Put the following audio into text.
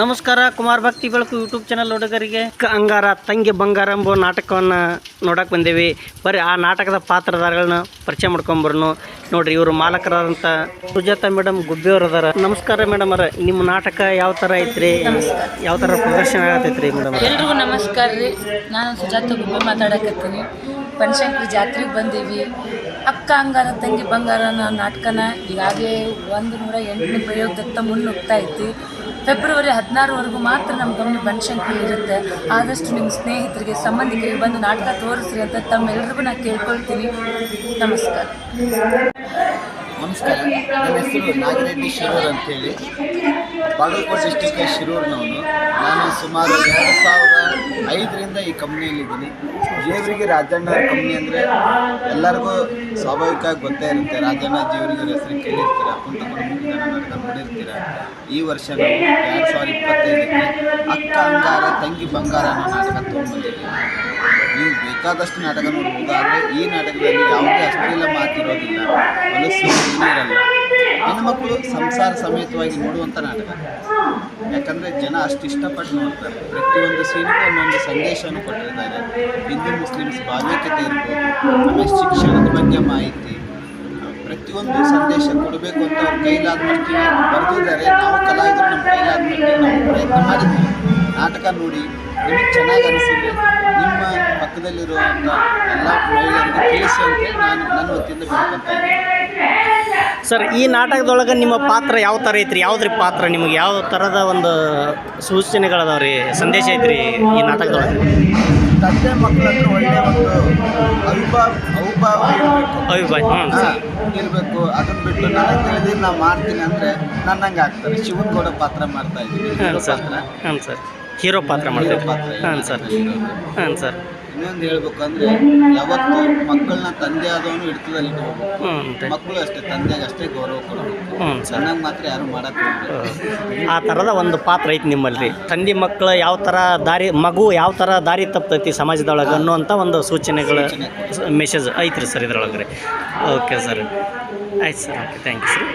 ನಮಸ್ಕಾರ, ಕುಮಾರ್ ಭಕ್ತಿ ಬೆಳಕು ಯೂಟ್ಯೂಬ್ ಚಾನಲ್ ಹುಡುಗರಿಗೆ ಅಂಗಾರ, ತಂಗಿ ಬಂಗಾರ ಎಂಬ ನಾಟಕವನ್ನು ನೋಡಕ್ಕೆ ಬಂದೇವಿ. ಬರೀ ಆ ನಾಟಕದ ಪಾತ್ರಧಾರಗಳನ್ನ ಪರಿಚಯ ಮಾಡ್ಕೊಂಬರ್ನು. ನೋಡ್ರಿ, ಇವರು ಮಾಲಕರಾದಂಥ ಸುಜಾತ ಮೇಡಮ್ ಗುಬ್ಬಿಯವ್ರು ಅದಾರ. ನಮಸ್ಕಾರ ಮೇಡಮ್ ಅವರ, ನಿಮ್ಮ ನಾಟಕ ಯಾವ ಥರ ಐತ್ರಿ? ಯಾವ ಥರ ಪ್ರದರ್ಶನ ಆಗತೈತ್ರಿ ಮೇಡಮ್ ಎಲ್ರಿಗೂ ನಮಸ್ಕಾರ ರೀ. ನಾನು ಸುಜಾತ ಗುಬ್ಬಿ ಮಾತಾಡಕತ್ತೀನಿ ಬನಶಂಕರಿ ಜಾತ್ರೆಗೆ ಬಂದೀವಿ. ಅಕ್ಕ ಅಂಗನ ತಂಗಿ ಬಂಗಾರ ಅನ್ನೋ ನಾಟಕನ ಈಗಾಗಲೇ ಒಂದು ನೂರ ಎಂಟನೇ ಪ್ರಯೋಗದತ್ತ ಮುನ್ನುಗ್ತಾ ಐತಿ. ಫೆಬ್ರವರಿ ಹದಿನಾರವರೆಗೂ ಮಾತ್ರ ನಮ್ಮ ಗಮನ ಬನಶಂಕರಿ ಇರುತ್ತೆ. ಆದಷ್ಟು ನಿಮ್ಮ ಸ್ನೇಹಿತರಿಗೆ, ಸಂಬಂಧಿಕರಿಗೆ ಬಂದು ನಾಟಕ ತೋರಿಸ್ರಿ ಅಂತ ತಮ್ಮೆಲ್ಲರಿಗೂ ನಾನು ಕೇಳ್ಕೊಳ್ತೀನಿ. ನಮಸ್ಕಾರ. ನಮಸ್ಕಾರ. ನನ್ನ ಹೆಸರು ನಾಗರೆಡ್ಡಿ ಶಿರೂರ್ ಅಂತೇಳಿ. ಬಾಗಲಕೋಟೆ ಡಿಸ್ಟಿಕ್ಗೆ ಶಿರೂರ್ನವನು. ನಾನು ಸುಮಾರು ಎರಡು ಸಾವಿರ ಐದರಿಂದ ಈ ಕಂಪ್ನಿಯಲ್ಲಿದ್ದೀನಿ. ದೇವರಿಗೆ ರಾಜಣ್ಣ ಕಂಪ್ನಿ ಅಂದರೆ ಎಲ್ಲರಿಗೂ ಸ್ವಾಭಾವಿಕವಾಗಿ ಗೊತ್ತೇ ಇರುತ್ತೆ. ರಾಜಣ್ಣ ದೇವರಿಗೆ ಹೆಸರು ಕೇಳಿರ್ತೀರ ಕುಂತ ನಾಟಕ ನೋಡಿರ್ತೀರ. ಈ ವರ್ಷ ನಾವು ಎರಡು ಸಾವಿರದ ಇಪ್ಪತ್ತೈದಕ್ಕೆ ಅಕ್ಕ, ಅಂಗಾರ, ತಂಗಿ ಬಂಗಾರ ಅನ್ನೋ ನಾಟಕ ನೀವು ಬೇಕಾದಷ್ಟು ನಾಟಕ ನೋಡ್ಬೋದು, ಆದರೆ ಈ ನಾಟಕದಲ್ಲಿ ಯಾವುದೇ ಅಶ್ಲೀಲ ಮಾತಿರೋದಿಲ್ಲ. ಏನೂ ಇರಲ್ಲ. ಹೆಣ್ಣುಮಕ್ಕಳು ಸಂಸಾರ ಸಮೇತವಾಗಿ ನೋಡುವಂಥ ನಾಟಕ. ಯಾಕಂದರೆ ಜನ ಅಷ್ಟು ಇಷ್ಟಪಟ್ಟು ನೋಡ್ತಾರೆ. ಪ್ರತಿಯೊಂದು ಸೀನಿಗೂ ಒಂದೊಂದು ಸಂದೇಶವನ್ನು ಕೊಟ್ಟಿರ್ತಾರೆ. ಹಿಂದೂ, ಮುಸ್ಲಿಮ್ಸ್ ಭಾವೈಕ್ಯತೆ ಇರ್ಬೋದು, ಆಮೇಲೆ ಶಿಕ್ಷಣದ ಬಗ್ಗೆ ಮಾಹಿತಿ. ಪ್ರತಿಯೊಂದು ಸಂದೇಶ ಕೊಡಬೇಕು ಅಂತ ಅವ್ರ ಕೈಲಾದ ಮಟ್ಟಿಗೆ ಬರೆದಿದ್ದಾರೆ. ನಾವು ಕಲಾವಿದರು ನಮ್ಮ ಕೈಲಾದ ಮಟ್ಟಿಗೆ ನಾವು ಪ್ರಯತ್ನ ಮಾಡಿದ್ವಿ ನಾಟಕ ನೋಡಿ ನಿಮಗೆ ಚೆನ್ನಾಗಿ ಅನಿಸಿದ್ರೆ ನಿಮ್ಮ ಪಕ್ಕದಲ್ಲಿರುವಂಥ ಎಲ್ಲ ಮಹಿಳೆಯರಿಗೆ ತಿಳಿಸಿ ಅಂತೇಳಿ ನಾನು ನನ್ನ ವತಿಯಿಂದ ಬೇಡ್ಕೊತಾ ಸರ್ ಈ ನಾಟಕದೊಳಗೆ ನಿಮ್ಮ ಪಾತ್ರ ಯಾವ ಥರ ಐತ್ರಿ? ಯಾವ್ದ್ರಿ ಪಾತ್ರ ನಿಮಗೆ? ಯಾವ ಥರದ ಒಂದು ಸೂಚನೆಗಳದಾವ್ರಿ ಸಂದೇಶ ಐತ್ರಿ ಈ ನಾಟಕದೊಳಗೆ? ತಂದೆ ಮಕ್ಕಳ ಹತ್ರ ಒಳ್ಳೆಯ ಒಂದು ಅವಿಭಾವ ಅವಿಭಾವ ಇರಬೇಕು. ಅವಿಭಾವ ಹ್ಞೂ ಇರಬೇಕು. ಅದನ್ನ ಬಿಟ್ಟು ನನಗೆ ತಿಳಿದು ನಾನು ಮಾಡ್ತೀನಿ ಅಂದರೆ ನನ್ನಂಗೆ ಆಗ್ತಾರೆ ಶಿವನ್ ಕೊಡೋ ಪಾತ್ರ ಮಾಡ್ತಾ ಇದ್ದೀನಿ. ಹಾಂ ಸರ್. ಪಾತ್ರ. ಹಾಂ ಸರ್. ಹೀರೋ ಪಾತ್ರ ಮಾಡ್ತಾ ಪಾತ್ರ. ಹಾಂ ಸರ್. ಹಾಂ ಸರ್. ಇನ್ನೊಂದು ಹೇಳ್ಬೇಕಂದ್ರೆ ಯಾವತ್ತು ಮಕ್ಕಳನ್ನ ತಂದೆ ಆದವನು ಹಿಡಿತದಲ್ಲಿ ಇಟ್ಕೋಬೇಕು ಮಕ್ಕಳು ಅಷ್ಟೇ ತಂದೆಗೆ ಅಷ್ಟೇ ಗೌರವ ಕೊಡಬೇಕು ಚೆನ್ನಾಗಿ ಮಾತ್ರ ಯಾರು ಮಾಡಕ್ ಆ ಥರದ ಒಂದು ಪಾತ್ರ ಐತಿ ನಿಮ್ಮಲ್ಲಿ. ತಂದೆ ಮಕ್ಕಳು ಯಾವ ಥರ ದಾರಿ ಮಗು ಯಾವ ಥರ ದಾರಿ ತಪ್ತೈತಿ ಸಮಾಜದೊಳಗೆ ಅನ್ನುವಂಥ ಒಂದು ಸೂಚನೆಗಳ ಮೆಸೇಜ್ ಐತ್ರಿ ಸರ್ ಇದ್ರೊಳಗೆ ರೀ ಓಕೆ ಸರ್. ಆಯ್ತು sir. Okay thank you sir